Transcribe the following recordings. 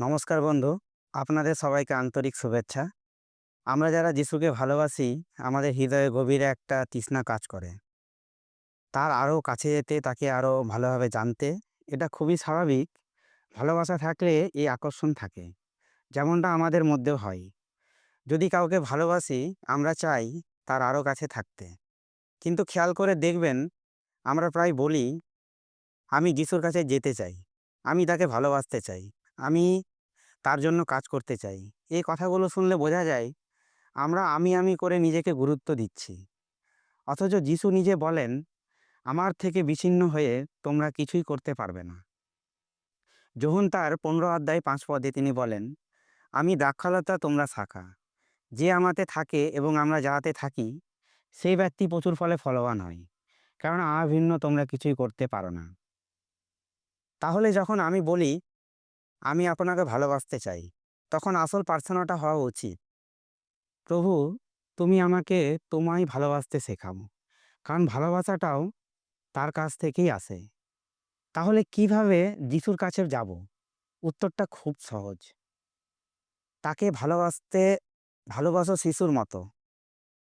নমস্কার বন্ধু, আপনাদের সবাইকে আন্তরিক শুভেচ্ছা। আমরা যারা যিশুকে ভালোবাসি, আমাদের হৃদয়ে গভীরে একটা তৃষ্ণা কাজ করে। তার আরও কাছে যেতে, তাকে আরও ভালোভাবে জানতে, এটা খুবই স্বাভাবিক। ভালোবাসা থাকলে এই আকর্ষণ থাকে, যেমনটা আমাদের মধ্যেও হয়। যদি কাউকে ভালোবাসি, আমরা চাই তার আরও কাছে থাকতে। কিন্তু খেয়াল করে দেখবেন, আমরা প্রায় বলি, আমি যিশুর কাছে যেতে চাই, আমি তাকে ভালোবাসতে চাই, আমি তার জন্য কাজ করতে চাই। এই কথাগুলো শুনলে বোঝা যায়, আমরা আমি আমি করে নিজেকে গুরুত্ব দিচ্ছি। অথচ যিশু নিজে বলেন, আমার থেকে বিচ্ছিন্ন হয়ে তোমরা কিছুই করতে পারবে না। যখন তার পনেরো অধ্যায় পাঁচ পদে তিনি বলেন, আমি দ্রাক্ষালতা তোমরা শাখা। যে আমাতে থাকে এবং আমরা যাহাতে থাকি, সেই ব্যক্তি প্রচুর ফলে ফলবান হয়, কারণ আমার ভিন্ন তোমরা কিছুই করতে পারো না। তাহলে যখন আমি বলি আমি আপনাকে ভালোবাসতে চাই। তখন আসল প্রার্থনাটা হওয়া উচিত। প্রভু, তুমি আমাকে তোমায় ভালোবাসতে শেখাও। কারণ ভালোবাসাটাও তার কাছ থেকেই আসে। তাহলে কীভাবে যিশুর কাছে যাব? উত্তরটা খুব সহজ। তাকে ভালোবাসতে, ভালোবাসো শিশুর মতো।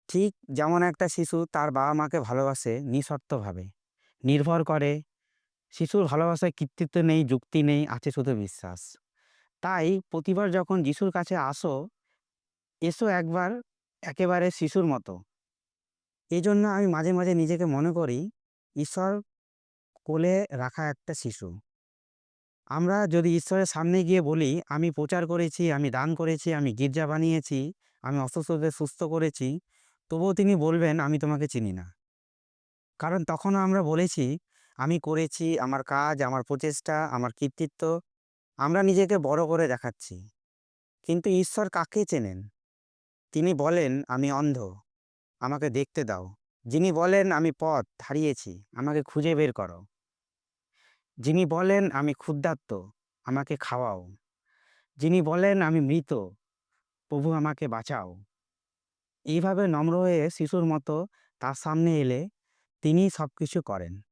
ঠিক যেমন একটা শিশু তার বাবা মাকে ভালোবাসে নিঃশর্তভাবে নির্ভর করে শিশুর ভালোবাসায় কৃতিত্ব নেই, যুক্তি নেই, আছে শুধু বিশ্বাস। তাই প্রতিবার যখন যিশুর কাছে আসো, এসো একবার একেবারে শিশুর মতো। এই জন্য আমি মাঝে মাঝে নিজেকে মনে করি, ঈশ্বর কোলে রাখা একটা শিশু। আমরা যদি ঈশ্বরের সামনে গিয়ে বলি, আমি প্রচার করেছি, আমি দান করেছি, আমি গির্জা বানিয়েছি, আমি অসুস্থদের সুস্থ করেছি। তবুও তিনি বলবেন, আমি তোমাকে চিনি না। কারণ তখনও আমরা বলেছি আমি করেছি, আমার কাজ, আমার প্রচেষ্টা, আমার কৃতিত্ব, আমরা নিজেকে বড় করে দেখাচ্ছি। কিন্তু ঈশ্বর কাকে চেনেন? তিনি বলেন, আমি অন্ধ, আমাকে দেখতে দাও। যিনি বলেন, আমি পথ হারিয়েছি, আমাকে খুঁজে বের করো। যিনি বলেন, আমি ক্ষুদ্রাত্ম আমাকে খাওয়াও। যিনি বলেন, আমি মৃত, প্রভু আমাকে বাঁচাও। এইভাবে নম্র হয়ে শিশুর মতো তার সামনে এলে তিনি সব কিছু করেন।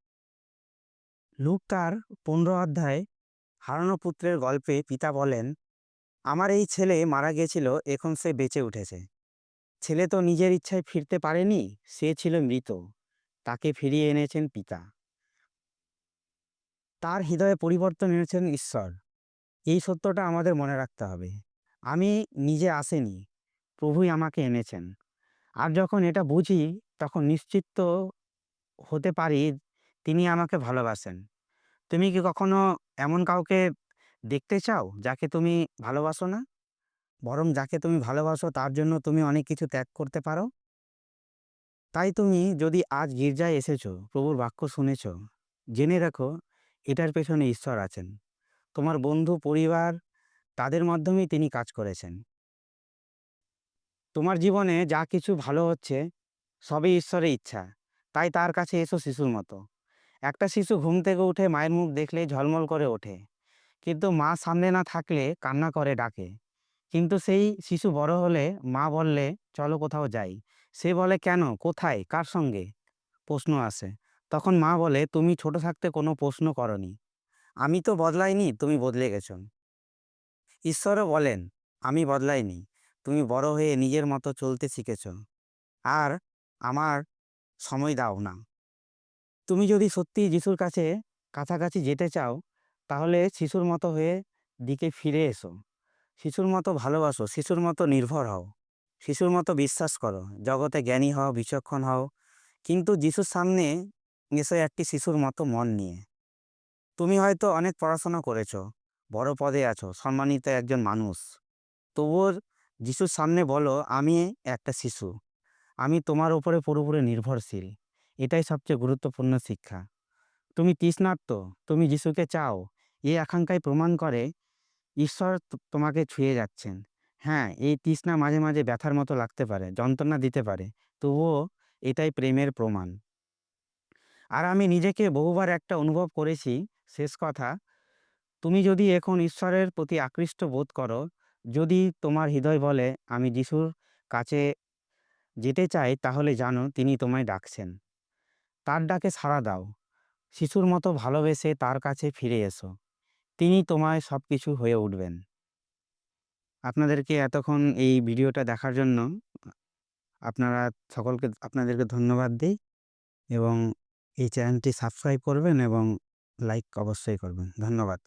লুক তার পনেরো অধ্যায় হারানো পুত্রের গল্পে পিতা বলেন, আমার এই ছেলে মারা গেছিল, এখন সে বেঁচে উঠেছে। ছেলে তো নিজের ইচ্ছায় ফিরতে পারেনি, সে ছিল মৃত। তাকে ফিরিয়ে এনেছেন পিতা। তার হৃদয়ে পরিবর্তন এনেছেন ঈশ্বর। এই সত্যটা আমাদের মনে রাখতে হবে। আমি নিজে আসেনি, প্রভুই আমাকে এনেছেন। আর যখন এটা বুঝি, তখন নিশ্চিত হতে পারি তিনি আমাকে ভালোবাসেন। তুমি কি কখনো এমন কাউকে দেখতে চাও যাকে তুমি ভালোবাসো না? বরং যাকে তুমি ভালোবাসো তার জন্য তুমি অনেক কিছু ত্যাগ করতে পারো? তাই তুমি যদি আজ গির্জায় এসেছ, প্রভুর বাক্য শুনেছ, জেনে রাখো এটার পেছনে ঈশ্বর আছেন। তোমার বন্ধু, পরিবার তাদের মাধ্যমেই তিনি কাজ করেছেন। তোমার জীবনে যা কিছু ভালো হচ্ছে, সবই ঈশ্বরের ইচ্ছা। তাই তার কাছে এসো শিশুর মতো। একটা শিশু ঘুম থেকে উঠে মায়ের মুখ দেখলেই ঝলমল করে ওঠে। কিন্তু মা সামনে না থাকলে কান্না করে ডাকে। কিন্তু সেই শিশু বড় হলে মা বললে, চলো কোথাও যাই। সে বলে, কেন? কোথায়? কার সঙ্গে? প্রশ্ন আসে। তখন মা বলে, তুমি ছোট থাকতে কোনো প্রশ্ন করনি। আমি তো বদলাইনি, তুমি বদলে গেছ। ঈশ্বরও বলেন, আমি বদলাইনি, তুমি বড় হয়ে নিজের মতো চলতে শিখেছ। আর আমার সময় দাও না। তুমি যদি সত্যি যিশুর কাছে কাছাকাছি যেতে চাও, তাহলে শিশুর মতো হয়ে দিকে ফিরে এসো। শিশুর মতো ভালোবাসো, শিশুর মতো নির্ভর হও। শিশুর মতো বিশ্বাস করো, জগতে জ্ঞানী হও, বিচক্ষণ হও। কিন্তু যিশুর সামনে এসো একটি শিশুর মতো মন নিয়ে। তুমি হয়তো অনেক পড়াশোনা করেছ, বড় পদে আছো, সম্মানিত একজন মানুষ। তবুও যিশুর সামনে বলো, আমি একটা শিশু। আমি তোমার উপরে পুরোপুরি নির্ভরশীল। এটাই সবচেয়ে গুরুত্বপূর্ণ শিক্ষা। তুমি তৃষ্ণার্ত, তুমি যিশুকে চাও এই আকাঙ্ক্ষায় প্রমাণ করে ঈশ্বর তোমাকে ছুঁয়ে যাচ্ছেন। হ্যাঁ এই তৃষ্ণা মাঝে মাঝে ব্যথার মতো লাগতে পারে, যন্ত্রণা দিতে পারে, তবুও এটাই প্রেমের প্রমাণ। আর আমি নিজেকে বহুবার একটা অনুভব করেছি, শেষ কথা, তুমি যদি এখন ঈশ্বরের প্রতি আকৃষ্ট বোধ করো, যদি তোমার হৃদয় বলে, আমি যিশুর কাছে যেতে চাই, তাহলে জানো, তিনি তোমায় ডাকছেন। তার ডাকে সাড়া দাও। শিশুর মতো ভালোবেসে তার কাছে ফিরে এসো। তিনি তোমায় সব কিছু হয়ে উঠবেন। আপনাদেরকে এতক্ষণ এই ভিডিওটা দেখার জন্য আপনারা সকলকে, আপনাদেরকে ধন্যবাদ দিই এবং এই চ্যানেলটি সাবস্ক্রাইব করবেন এবং লাইক অবশ্যই করবেন। ধন্যবাদ।